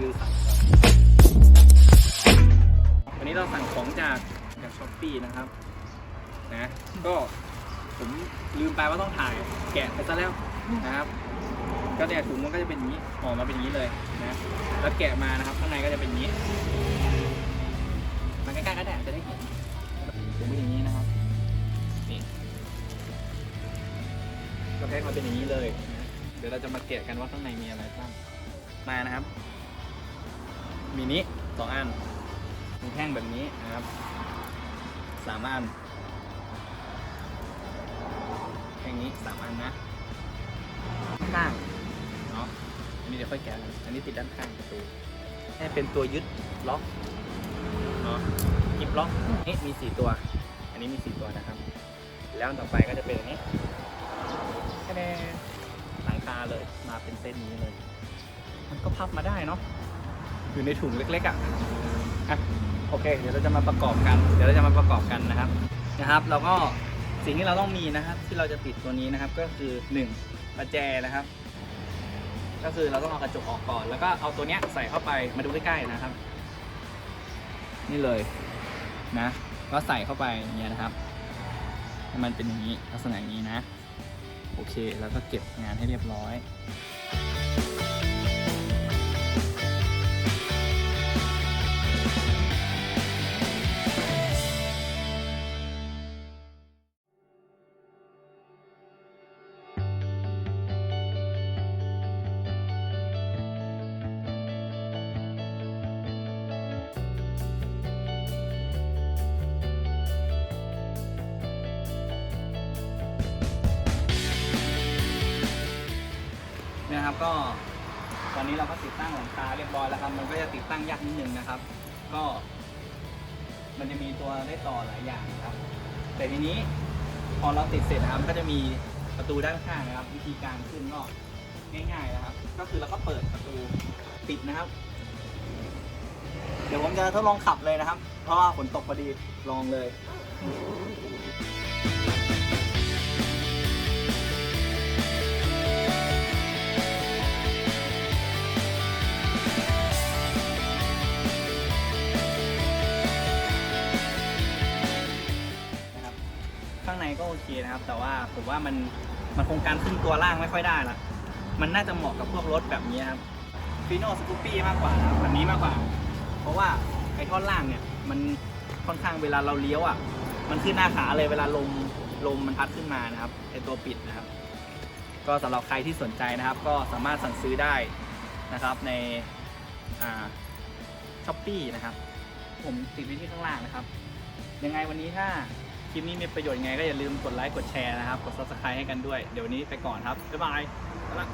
วิวสั่งวันนี้เราสั่งของจากจากช้อปปี้นะครับ นะ ก็ผมลืมไปว่าต้องถ่ายแกะไปซะแล้วนะครับ ก็เนี่ยถุงมันก็จะเป็นอย่างนี้ออกมาเป็นอย่างนี้เลยนะ แล้วแกะมานะครับ ข้างในก็จะเป็นอย่างนี้มาใกล้ๆก็ได้จะได้เห็นถุงเป็นอย่างนี้นะครับนี่ก็แพ็คมาเป็นอย่างนี้เลยนะเดี๋ยวเราจะมาแกะกันว่าข้างในมีอะไรบ้างมานะครับ มีนี้สองอัน มีแท่งแบบนี้นะครับสามอัน แท่งนี้สามอันนะข้างเนาะอันนี้เดี๋ยวค่อยแกะกันอันนี้ติดด้านข้างประตูให้เป็นตัวยึดล็อกเนาะกิบล็อกนี่มีสี่ตัว อันนี้มีสี่ตัวนะครับ แล้วอันต่อไปก็จะเป็นอันนี้แค่หลังคาเลยมาเป็นเส้นนี้เลย มันก็พับมาได้เนาะ อยู่ในถุงเล็กๆอะอะโอเค เดี๋ยวเราจะมาประกอบกัน เดี๋ยวเราจะมาประกอบกันนะครับนะครับเราก็สิ่งที่เราต้องมีนะครับ ที่เราจะติดตัวนี้นะครับ ก็คือหนึ่งประแจนะครับ ก็คือเราต้องเอากระจกออกก่อน แล้วก็เอาตัวเนี้ยใส่เข้าไปมาดูใกล้ๆนะครับ นี่เลยนะก็ใส่เข้าไปอย่างเงี้ยนะครับให้มันเป็นอย่างนี้ลักษณะอย่างนี้นะ โอเคแล้วก็เก็บงานให้เรียบร้อย นะครับ ก็ตอนนี้เราก็ติดตั้งหลังคาเรียบร้อยแล้วครับ มันก็จะติดตั้งยากนิดนึงนะครับ ก็ มันจะมีตัวได้ต่อหลายอย่างครับ แต่ทีนี้พอเราติดเสร็จนะครับก็จะมีประตูด้านข้างนะครับ วิธีการขึ้นก็ง่ายๆนะครับ ก็คือเราก็เปิดประตูปิดนะครับ เดี๋ยวผมจะทดลองขับเลยนะครับ เพราะว่าฝนตกพอดีลองเลย ข้างในก็โอเคนะครับ แต่ว่าผมว่ามันมันคงการขึ้นตัวล่างไม่ค่อยได้ละมันน่าจะเหมาะกับพวกรถแบบนี้ครับฟีโน่สกูปปี้มากกว่านะครับแบบนี้มากกว่า เพราะว่าไอ้ท่อนล่างเนี่ยมันค่อนข้างเวลาเราเลี้ยวอะ มันขึ้นหน้าขาเลยเวลาลมลมมันพัดขึ้นมานะครับไอ้ตัวปิดนะครับ ก็สำหรับใครที่สนใจนะครับ ก็สามารถสั่งซื้อได้นะครับในอ่าช้อปปี้นะครับ ผมติดไว้ที่ข้างล่างนะครับ ยังไงวันนี้ถ้า คลิปนี้มีประโยชน์ยังไงก็อย่าลืมกดไลค์กดแชร์นะครับ กด subscribe ให้กันด้วย เดี๋ยวนนี้ไปก่อนครับ บ๊ายบายไปละ